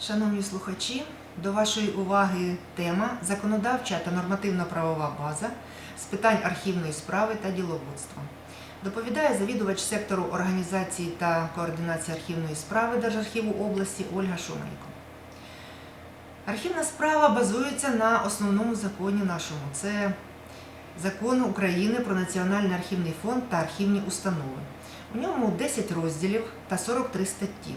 Шановні слухачі, до вашої уваги тема законодавча та нормативно-правова база з питань архівної справи та діловодства. Доповідає завідувач сектору організації та координації архівної справи Держархіву області Ольга Шуменко. Архівна справа базується на основному законі нашому. Це закон України про Національний архівний фонд та архівні установи. У ньому 10 розділів та 43 статті.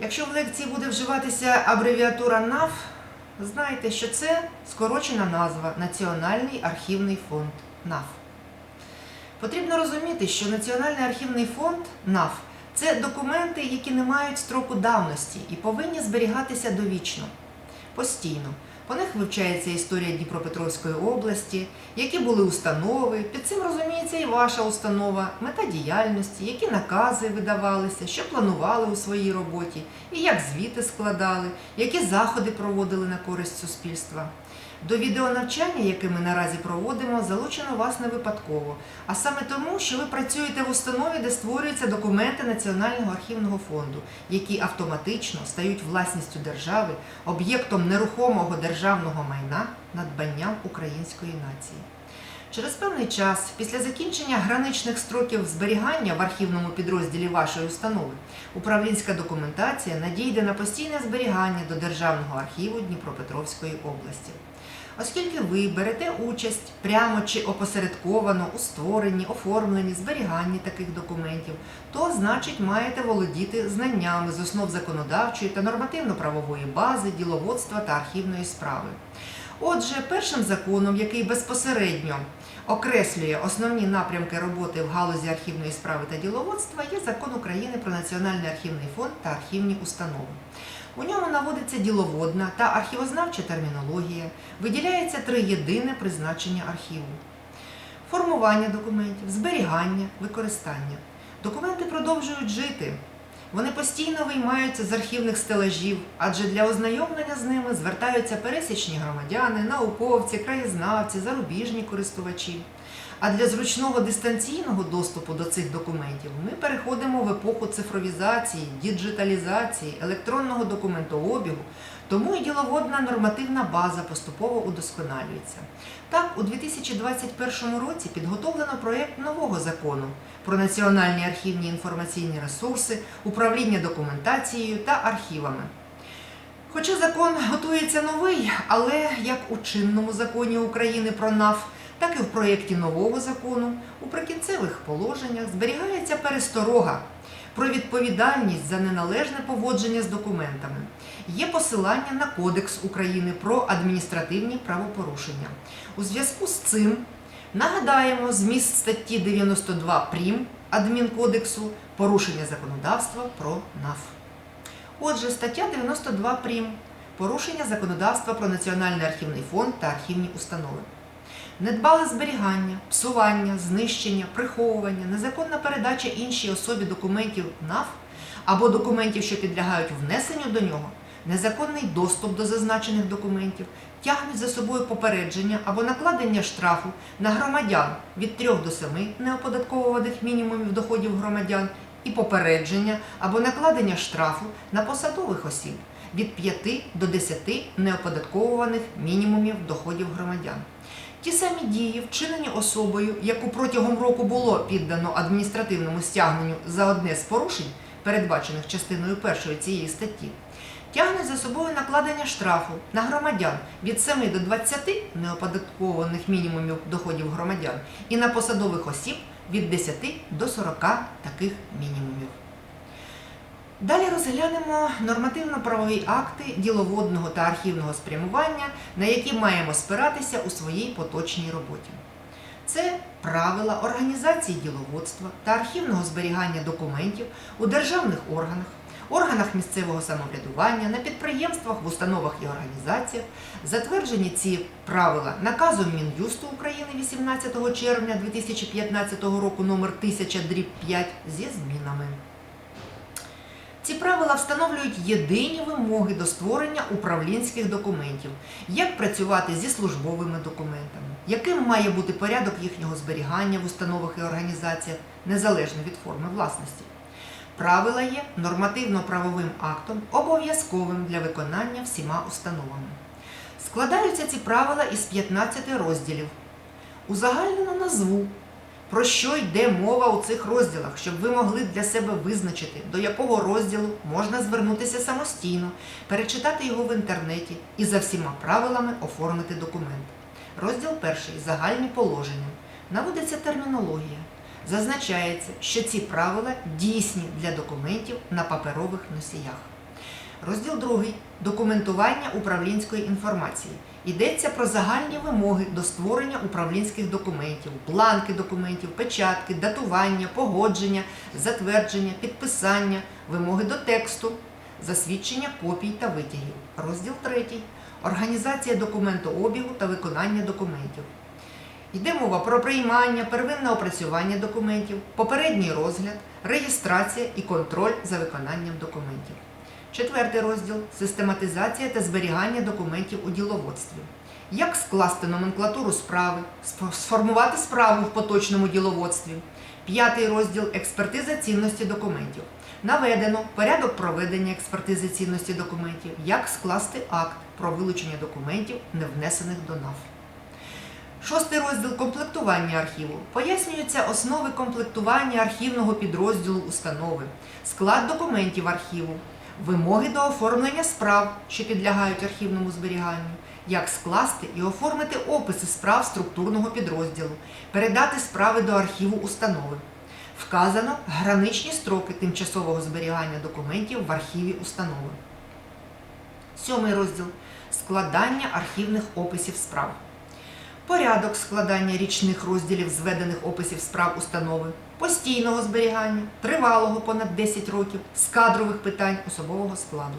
Якщо в лекції буде вживатися абревіатура НАФ, знайте, що це скорочена назва Національний архівний фонд НАФ. Потрібно розуміти, що Національний архівний фонд НАФ це документи, які не мають строку давності і повинні зберігатися довічно, постійно. По них вивчається історія Дніпропетровської області, які були установи. Під цим розуміється і ваша установа, мета діяльності, які накази видавалися, що планували у своїй роботі, і як звіти складали, які заходи проводили на користь суспільства. До відеонавчання, яке ми наразі проводимо, залучено вас не випадково, а саме тому, що ви працюєте в установі, де створюються документи Національного архівного фонду, які автоматично стають власністю держави, об'єктом нерухомого державного майна, надбанням української нації. Через певний час, після закінчення граничних строків зберігання в архівному підрозділі вашої установи, управлінська документація надійде на постійне зберігання до Державного архіву Дніпропетровської області. Оскільки ви берете участь прямо чи опосередковано у створенні, оформленні, зберіганні таких документів, то значить маєте володіти знаннями з основ законодавчої та нормативно-правової бази, діловодства та архівної справи. Отже, першим законом, який безпосередньо окреслює основні напрямки роботи в галузі архівної справи та діловодства, є закон України про Національний архівний фонд та архівні установи. У ньому наводиться діловодна та архівознавча термінологія, виділяється три єдине призначення архіву: формування документів, зберігання, використання. Документи продовжують жити. Вони постійно виймаються з архівних стелажів, адже для ознайомлення з ними звертаються пересічні громадяни, науковці, краєзнавці, зарубіжні користувачі. А для зручного дистанційного доступу до цих документів ми переходимо в епоху цифровізації, діджиталізації, електронного документообігу, тому і діловодна нормативна база поступово удосконалюється. Так, у 2021 році підготовлено проєкт нового закону про національні архівні інформаційні ресурси, управління документацією та архівами. Хоча закон готується новий, але як у чинному законі України про НАФ, так і в проєкті нового закону у прикінцевих положеннях зберігається пересторога про відповідальність за неналежне поводження з документами. Є посилання на Кодекс України про адміністративні правопорушення. У зв'язку з цим нагадаємо зміст статті 92 прим. Адмінкодексу порушення законодавства про НАФ. Отже, стаття 92 прим. порушення законодавства про Національний архівний фонд та архівні установи. Недбале зберігання, псування, знищення, приховування, незаконна передача іншій особі документів НАФ або документів, що підлягають внесенню до нього, незаконний доступ до зазначених документів тягнуть за собою попередження або накладення штрафу на громадян від 3 до 7 неоподатковуваних мінімумів доходів громадян і попередження або накладення штрафу на посадових осіб від 5 до 10 неоподатковуваних мінімумів доходів громадян. Ті самі дії, вчинені особою, яку протягом року було піддано адміністративному стягненню за одне з порушень, передбачених частиною першої цієї статті, тягнуть за собою накладення штрафу на громадян від 7 до 20 неоподаткованих мінімумів доходів громадян і на посадових осіб від 10 до 40 таких мінімумів. Далі розглянемо нормативно-правові акти діловодного та архівного спрямування, на які маємо спиратися у своїй поточній роботі. Це правила організації діловодства та архівного зберігання документів у державних органах, органах місцевого самоврядування, на підприємствах, в установах і організаціях. Затверджені ці правила наказом Мін'юсту України 18 червня 2015 року номер 1000 дріб 5 зі змінами. Ці правила встановлюють єдині вимоги до створення управлінських документів, як працювати зі службовими документами, яким має бути порядок їхнього зберігання в установах і організаціях, незалежно від форми власності. Правила є нормативно-правовим актом, обов'язковим для виконання всіма установами. Складаються ці правила із 15 розділів. Узагальнено назву, про що йде мова у цих розділах, щоб ви могли для себе визначити, до якого розділу можна звернутися самостійно, перечитати його в інтернеті і за всіма правилами оформити документ. Розділ перший загальні положення. Наводиться термінологія. Зазначається, що ці правила дійсні для документів на паперових носіях. Розділ другий документування управлінської інформації. Йдеться про загальні вимоги до створення управлінських документів, бланки документів, печатки, датування, погодження, затвердження, підписання, вимоги до тексту, засвідчення копій та витягів. Розділ третій організація документообігу та виконання документів. Йде мова про приймання, первинне опрацювання документів, попередній розгляд, реєстрація і контроль за виконанням документів. Четвертий розділ систематизація та зберігання документів у діловодстві. Як скласти номенклатуру справи, сформувати справу в поточному діловодстві. П'ятий розділ експертиза цінності документів. Наведено порядок проведення експертизи цінності документів, як скласти акт про вилучення документів, не внесених до НАФ. Шостий розділ комплектування архіву. Пояснюються основи комплектування архівного підрозділу установи, склад документів архіву, вимоги до оформлення справ, що підлягають архівному зберіганню, як скласти і оформити описи справ структурного підрозділу, передати справи до архіву установи. Вказано граничні строки тимчасового зберігання документів в архіві установи. Сьомий розділ складання архівних описів справ. Порядок складання річних розділів зведених описів справ установи, постійного зберігання, тривалого понад 10 років, з кадрових питань особового складу.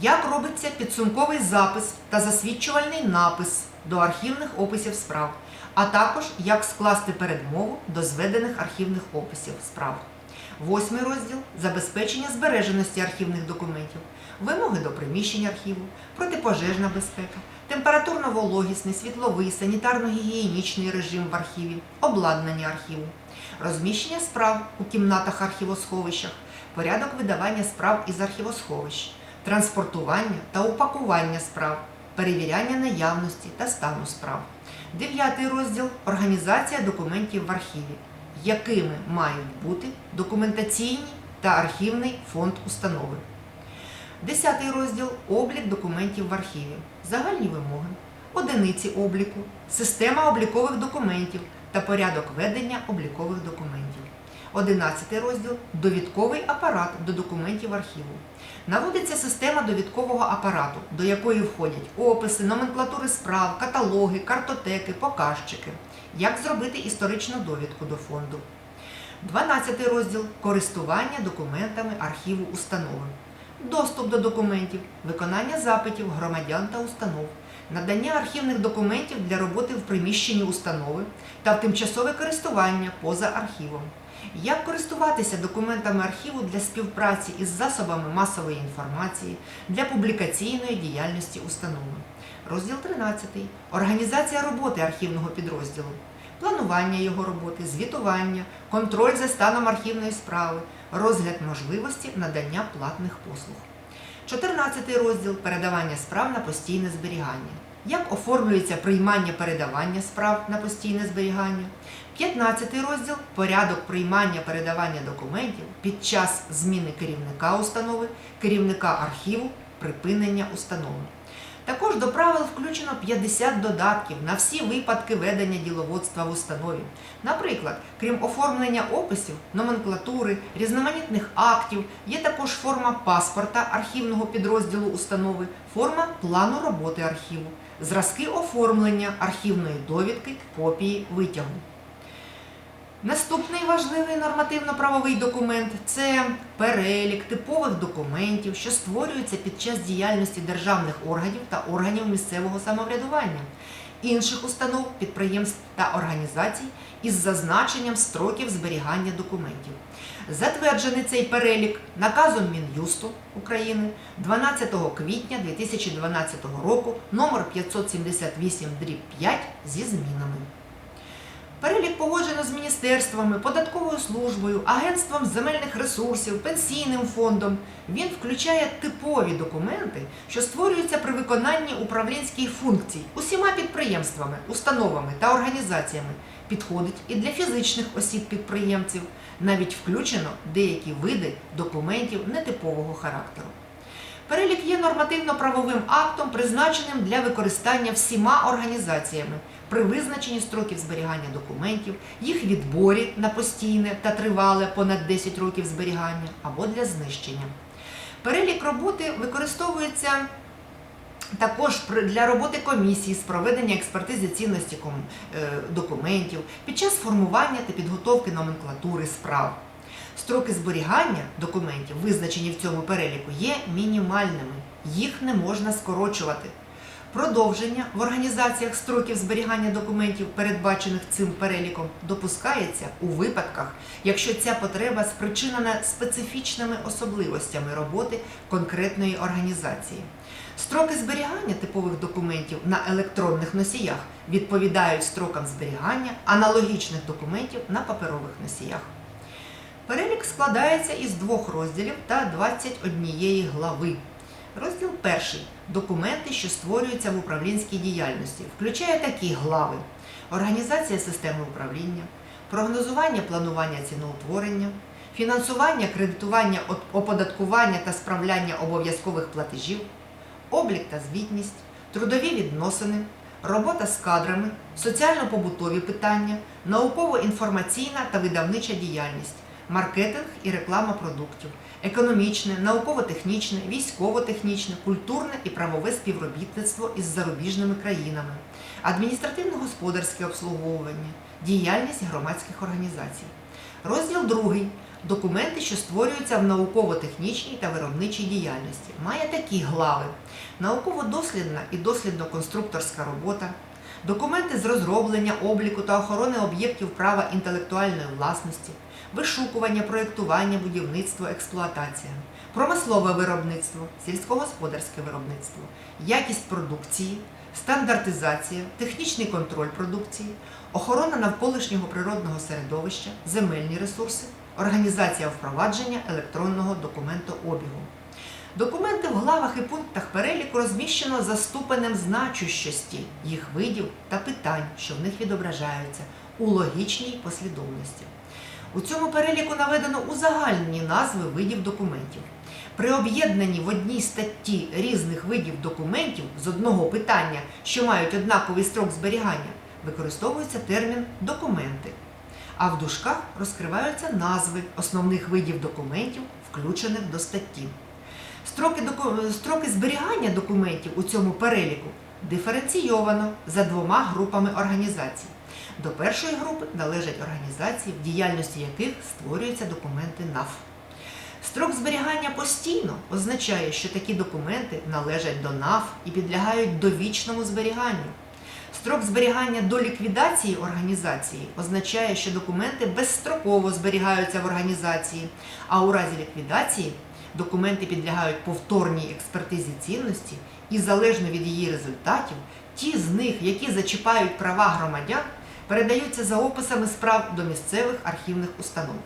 Як робиться підсумковий запис та засвідчувальний напис до архівних описів справ, а також як скласти передмову до зведених архівних описів справ. Восьмий розділ забезпечення збереженості архівних документів, вимоги до приміщень архіву, протипожежна безпека, температурно-вологісний, світловий, санітарно-гігієнічний режим в архіві, обладнання архіву, розміщення справ у кімнатах архівосховищах, порядок видавання справ із архівосховищ, транспортування та упакування справ, перевіряння наявності та стану справ. Дев'ятий розділ організація документів в архіві, якими мають бути документаційний та архівний фонд установи. Десятий розділ облік документів в архіві, загальні вимоги, одиниці обліку, система облікових документів та порядок ведення облікових документів. Одинадцятий розділ довідковий апарат до документів архіву. Наводиться система довідкового апарату, до якої входять описи, номенклатури справ, каталоги, картотеки, показчики. Як зробити історичну довідку до фонду. 12 розділ користування документами архіву установи. Доступ до документів, виконання запитів громадян та установ, надання архівних документів для роботи в приміщенні установи та в тимчасове користування поза архівом. Як користуватися документами архіву для співпраці із засобами масової інформації для публікаційної діяльності установи. Розділ 13. Організація роботи архівного підрозділу. Планування його роботи, звітування, контроль за станом архівної справи, розгляд можливості надання платних послуг. 14 розділ передавання справ на постійне зберігання. Як оформлюється приймання передавання справ на постійне зберігання. 15 розділ порядок приймання передавання документів під час зміни керівника установи, керівника архіву, припинення установи. Також до правил включено 50 додатків на всі випадки ведення діловодства в установі. Наприклад, крім оформлення описів, номенклатури, різноманітних актів, є також форма паспорта архівного підрозділу установи, форма плану роботи архіву, зразки оформлення архівної довідки, копії витягу. Наступний важливий нормативно-правовий документ це перелік типових документів, що створюються під час діяльності державних органів та органів місцевого самоврядування, інших установ, підприємств та організацій із зазначенням строків зберігання документів. Затверджений цей перелік наказом Мін'юсту України 12 квітня 2012 року номер 578 5 зі змінами. Перелік погоджено з міністерствами, податковою службою, агентством земельних ресурсів, пенсійним фондом. Він включає типові документи, що створюються при виконанні управлінських функцій усіма підприємствами, установами та організаціями. Підходить і для фізичних осіб-підприємців. Навіть включено деякі види документів нетипового характеру. Перелік є нормативно-правовим актом, призначеним для використання всіма організаціями при визначенні строків зберігання документів, їх відборі на постійне та тривале понад 10 років зберігання або для знищення. Перелік роботи використовується також для роботи комісії з проведення експертизи цінності е, документів під час формування та підготовки номенклатури справ. Строки зберігання документів, визначені в цьому переліку, є мінімальними. Їх не можна скорочувати. Продовження в організаціях строків зберігання документів, передбачених цим переліком, допускається у випадках, якщо ця потреба спричинена специфічними особливостями роботи конкретної організації. Строки зберігання типових документів на електронних носіях відповідають строкам зберігання аналогічних документів на паперових носіях. Перелік складається із двох розділів та 21 глави. Розділ перший документи, що створюються в управлінській діяльності, включає такі глави: організація системи управління, прогнозування планування ціноутворення, фінансування, кредитування, оподаткування та справляння обов'язкових платежів, облік та звітність, трудові відносини, робота з кадрами, соціально-побутові питання, науково-інформаційна та видавнича діяльність, маркетинг і реклама продуктів, економічне, науково-технічне, військово-технічне, культурне і правове співробітництво із зарубіжними країнами, адміністративно-господарське обслуговування, діяльність громадських організацій. Розділ другий. Документи, що створюються в науково-технічній та виробничій діяльності, має такі глави: науково-дослідна і дослідно-конструкторська робота, документи з розроблення, обліку та охорони об'єктів права інтелектуальної власності, вишукування, проєктування, будівництво, експлуатація, промислове виробництво, сільськогосподарське виробництво, якість продукції, стандартизація, технічний контроль продукції, охорона навколишнього природного середовища, земельні ресурси, організація впровадження електронного документообігу. Документи в главах і пунктах переліку розміщено за ступенем значущості їх видів та питань, що в них відображаються у логічній послідовності. У цьому переліку наведено узагальнені назви видів документів. При об'єднанні в одній статті різних видів документів з одного питання, що мають однаковий строк зберігання, використовується термін документи. А в дужках розкриваються назви основних видів документів, включених до статті. Строки, доку- строки зберігання документів у цьому переліку диференційовано за двома групами організацій. До першої групи належать організації, в діяльності яких створюються документи НАФ. Строк зберігання постійно означає, що такі документи належать до НАФ і підлягають довічному зберіганню. Строк зберігання до ліквідації організації означає, що документи безстроково зберігаються в організації, а у разі ліквідації документи підлягають повторній експертизі цінності і залежно від її результатів, ті з них, які зачіпають права громадян, передаються за описами справ до місцевих архівних установ.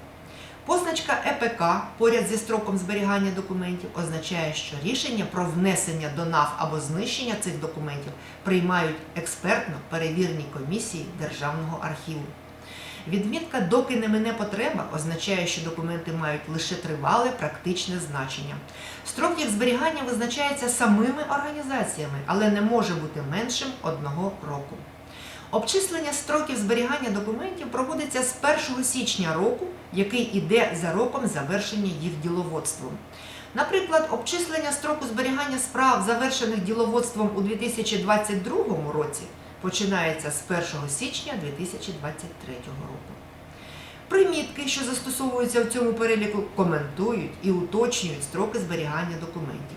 Позначка ЕПК поряд зі строком зберігання документів означає, що рішення про внесення до НАВ або знищення цих документів приймають експертно перевірені комісії Державного архіву. Відмітка доки не мине потреба означає, що документи мають лише тривале практичне значення. Строк їх зберігання визначається самими організаціями, але не може бути меншим одного року. Обчислення строків зберігання документів проводиться з 1 січня року, який іде за роком завершення їх діловодством. Наприклад, обчислення строку зберігання справ, завершених діловодством у 2022 році, починається з 1 січня 2023 року. Примітки, що застосовуються в цьому переліку, коментують і уточнюють строки зберігання документів.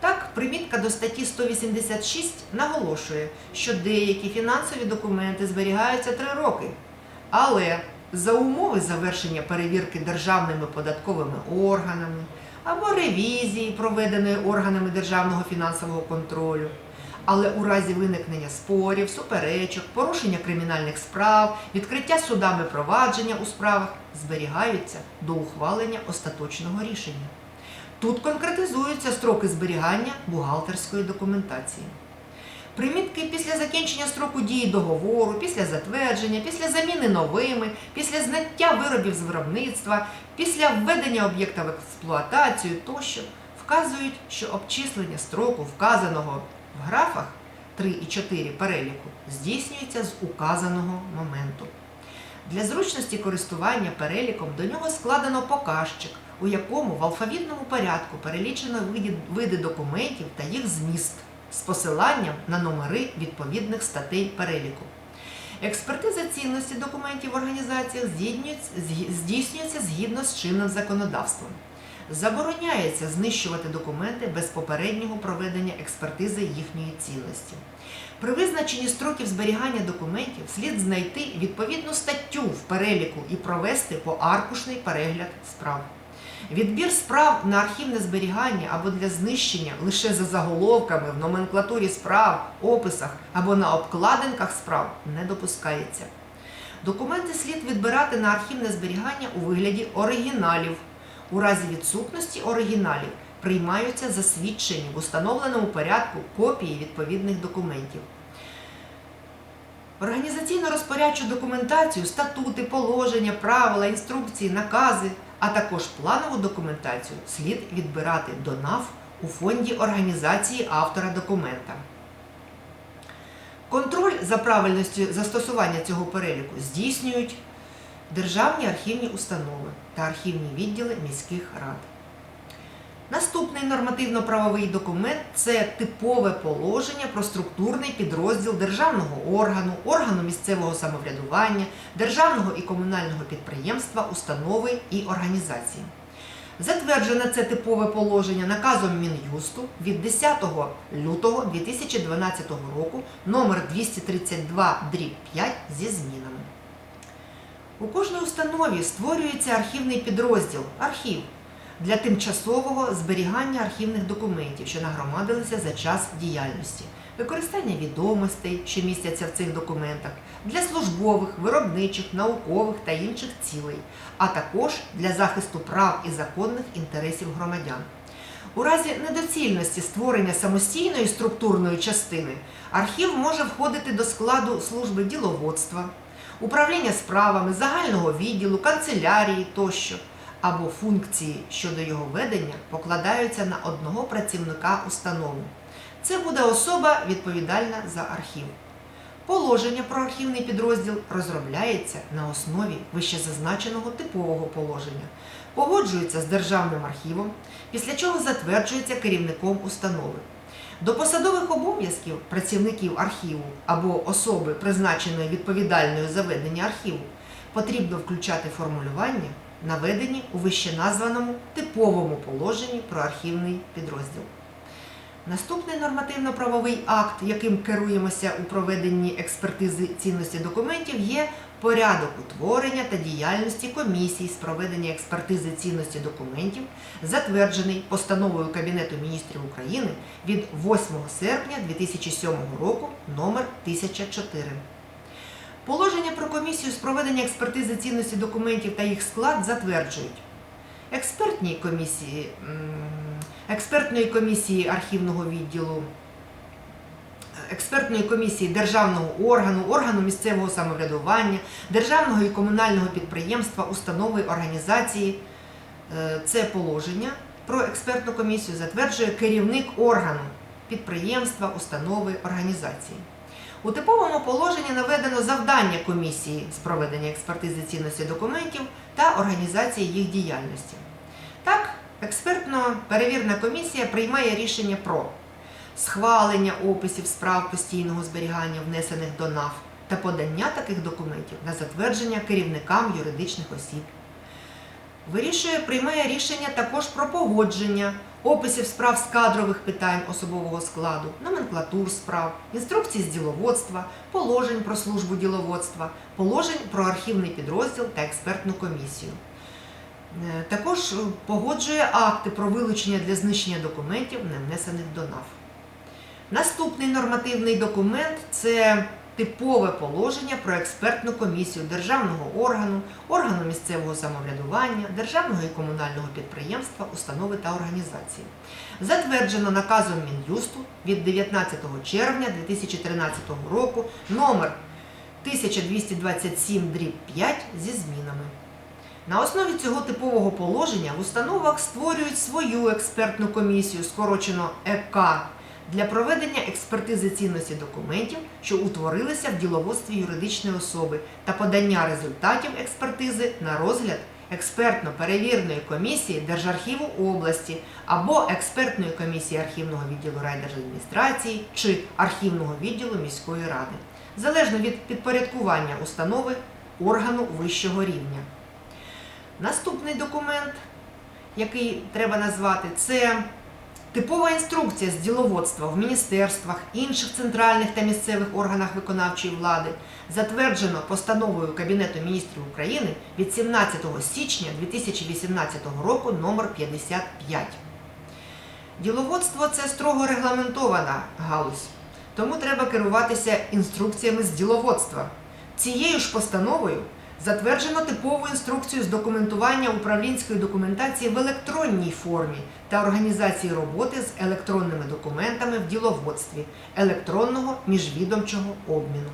Так, примітка до статті 186 наголошує, що деякі фінансові документи зберігаються 3 роки, але за умови завершення перевірки державними податковими органами або ревізії, проведеної органами державного фінансового контролю, але у разі виникнення спорів, суперечок, порушення кримінальних справ, відкриття судами провадження у справах зберігаються до ухвалення остаточного рішення. Тут конкретизуються строки зберігання бухгалтерської документації. Примітки після закінчення строку дії договору, після затвердження, після заміни новими, після зняття виробів з виробництва, після введення об'єкта в експлуатацію тощо вказують, що обчислення строку, вказаного в графах 3 і 4 переліку, здійснюється з указаного моменту. Для зручності користування переліком до нього складено показчик, у якому в алфавітному порядку перелічено види, документів та їх зміст з посиланням на номери відповідних статей переліку. Експертиза цінності документів в організаціях здійснюється згідно з чинним законодавством. Забороняється знищувати документи без попереднього проведення експертизи їхньої цінності. При визначенні строків зберігання документів слід знайти відповідну статтю в переліку і провести поаркушний перегляд справ. Відбір справ на архівне зберігання або для знищення лише за заголовками в номенклатурі справ, описах або на обкладинках справ не допускається. Документи слід відбирати на архівне зберігання у вигляді оригіналів. У разі відсутності оригіналів приймаються засвідчені в установленому порядку копії відповідних документів. Організаційно-розпорядчу документацію, статути, положення, правила, інструкції, накази, а також планову документацію слід відбирати до НАВ у фонді організації автора документа. Контроль за правильністю застосування цього переліку здійснюють державні архівні установи та архівні відділи міських рад. Наступний нормативно-правовий документ це типове положення про структурний підрозділ державного органу, органу місцевого самоврядування, державного і комунального підприємства, установи і організації. Затверджене це типове положення наказом Мін'юсту від 10 лютого 2012 року номер 232 5 зі змінами. У кожній установі створюється архівний підрозділ архів для тимчасового зберігання архівних документів, що нагромадилися за час діяльності, використання відомостей, що містяться в цих документах, для службових, виробничих, наукових та інших цілей, а також для захисту прав і законних інтересів громадян. У разі недоцільності створення самостійної структурної частини архів може входити до складу служби діловодства, управління справами, загального відділу, канцелярії тощо, або функції щодо його ведення покладаються на одного працівника установи. Це буде особа відповідальна за архів. Положення про архівний підрозділ розробляється на основі вищезазначеного типового положення, погоджується з Державним архівом, після чого затверджується керівником установи. До посадових обов'язків працівників архіву або особи, призначеної відповідальною за ведення архіву, потрібно включати формулювання, наведені у вищеназваному типовому положенні про архівний підрозділ. Наступний нормативно-правовий акт, яким керуємося у проведенні експертизи цінності документів, є порядок утворення та діяльності комісій з проведення експертизи цінності документів, затверджений постановою Кабінету міністрів України від 8 серпня 2007 року номер 1004. Положення про комісію з проведення експертизи цінності документів та їх склад затверджують експертні комісії, експертної комісії архівного відділу, експертної комісії державного органу, органу місцевого самоврядування, державного і комунального підприємства, установи, організації. Е, Це положення про експертну комісію затверджує керівник органу підприємства, установи, організації. У типовому положенні наведено завдання комісії з проведення експертизи цінності документів та організації їх діяльності. Так, експертно-перевірна комісія приймає рішення про схвалення описів справ постійного зберігання, внесених до НАВ, та подання таких документів на затвердження керівникам юридичних осіб. Вирішує, приймає рішення також про погодження описів справ з кадрових питань особового складу, номенклатур справ, інструкцій з діловодства, положень про службу діловодства, положень про архівний підрозділ та експертну комісію. Е, Також погоджує акти про вилучення для знищення документів, не внесених до НАВ. Наступний нормативний документ це типове положення про експертну комісію державного органу, органу місцевого самоврядування, державного і комунального підприємства, установи та організації. Затверджено наказом Мін'юсту від 19 червня 2013 року номер 1227 дріб 5 зі змінами. На основі цього типового положення в установах створюють свою експертну комісію, скорочено ЕК, для проведення експертизи цінності документів, що утворилися в діловодстві юридичної особи, та подання результатів експертизи на розгляд експертно-перевірної комісії Держархіву області або експертної комісії архівного відділу райдержадміністрації чи архівного відділу міської ради, залежно від підпорядкування установи органу вищого рівня. Наступний документ, який треба назвати, це типова інструкція з діловодства в міністерствах, інших центральних та місцевих органах виконавчої влади, затверджено постановою Кабінету міністрів України від 17 січня 2018 року номер 55. Діловодство це строго регламентована галузь, тому треба керуватися інструкціями з діловодства. Цією ж постановою затверджено типову інструкцію з документування управлінської документації в електронній формі та організації роботи з електронними документами в діловодстві електронного міжвідомчого обміну.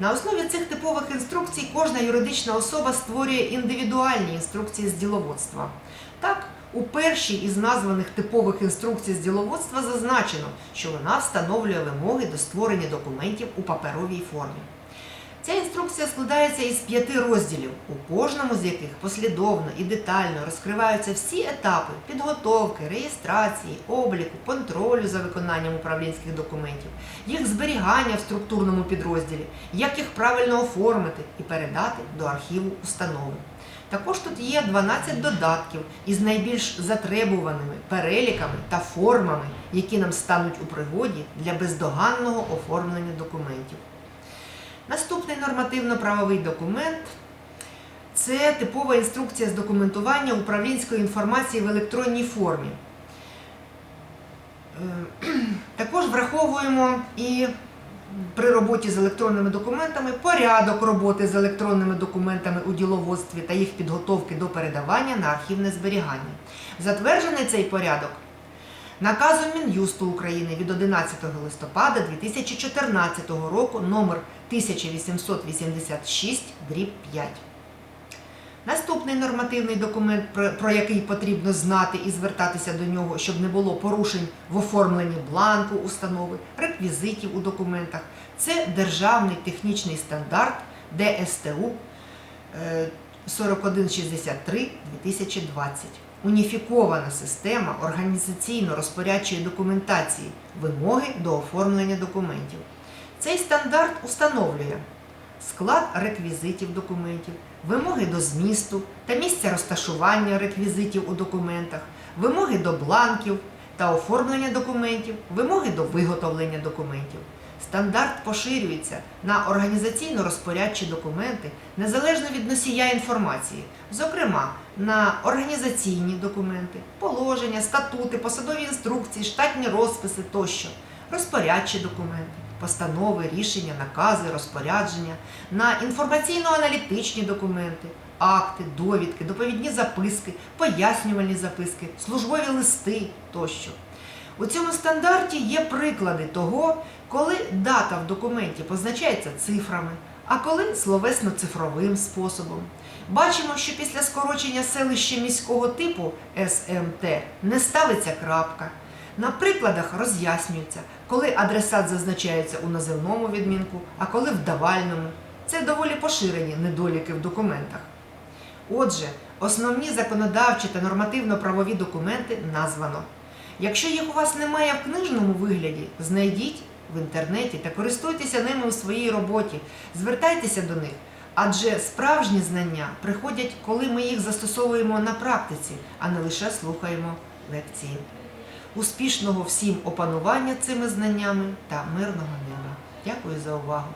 На основі цих типових інструкцій кожна юридична особа створює індивідуальні інструкції з діловодства. Так, у першій із названих типових інструкцій з діловодства зазначено, що вона встановлює вимоги до створення документів у паперовій формі. Ця інструкція складається із п'яти розділів, у кожному з яких послідовно і детально розкриваються всі етапи підготовки, реєстрації, обліку, контролю за виконанням управлінських документів, їх зберігання в структурному підрозділі, як їх правильно оформити і передати до архіву установи. Також тут є 12 додатків із найбільш затребуваними переліками та формами, які нам стануть у пригоді для бездоганного оформлення документів. Наступний нормативно-правовий документ це типова інструкція з документування управлінської інформації в електронній формі. Е, Також враховуємо і при роботі з електронними документами порядок роботи з електронними документами у діловодстві та їх підготовки до передавання на архівне зберігання. Затверджений цей порядок наказом Мін'юсту України від 11 листопада 2014 року номер 1886 дріб 5. Наступний нормативний документ, про, який потрібно знати і звертатися до нього, щоб не було порушень в оформленні бланку установи, реквізитів у документах, це Державний технічний стандарт ДСТУ е, 4163 2020. Уніфікована система організаційно-розпорядчої документації, вимоги до оформлення документів. Цей стандарт установлює склад реквізитів документів, вимоги до змісту та місця розташування реквізитів у документах, вимоги до бланків та оформлення документів, вимоги до виготовлення документів. Стандарт поширюється на організаційно-розпорядчі документи незалежно від носія інформації, зокрема на організаційні документи, положення, статути, посадові інструкції, штатні розписи тощо, розпорядчі документи, постанови, рішення, накази, розпорядження, на інформаційно-аналітичні документи, акти, довідки, доповідні записки, пояснювальні записки, службові листи тощо. У цьому стандарті є приклади того, коли дата в документі позначається цифрами, а коли словесно-цифровим способом. Бачимо, що після скорочення селища міського типу СМТ не ставиться крапка. На прикладах роз'яснюється, коли адресат зазначається у називному відмінку, а коли в давальному. Це доволі поширені недоліки в документах. Отже, основні законодавчі та нормативно-правові документи названо. Якщо їх у вас немає в книжному вигляді, знайдіть в інтернеті та користуйтеся ними у своїй роботі, звертайтеся до них, адже справжні знання приходять, коли ми їх застосовуємо на практиці, а не лише слухаємо лекції. Успішного всім опанування цими знаннями та мирного неба. Дякую за увагу!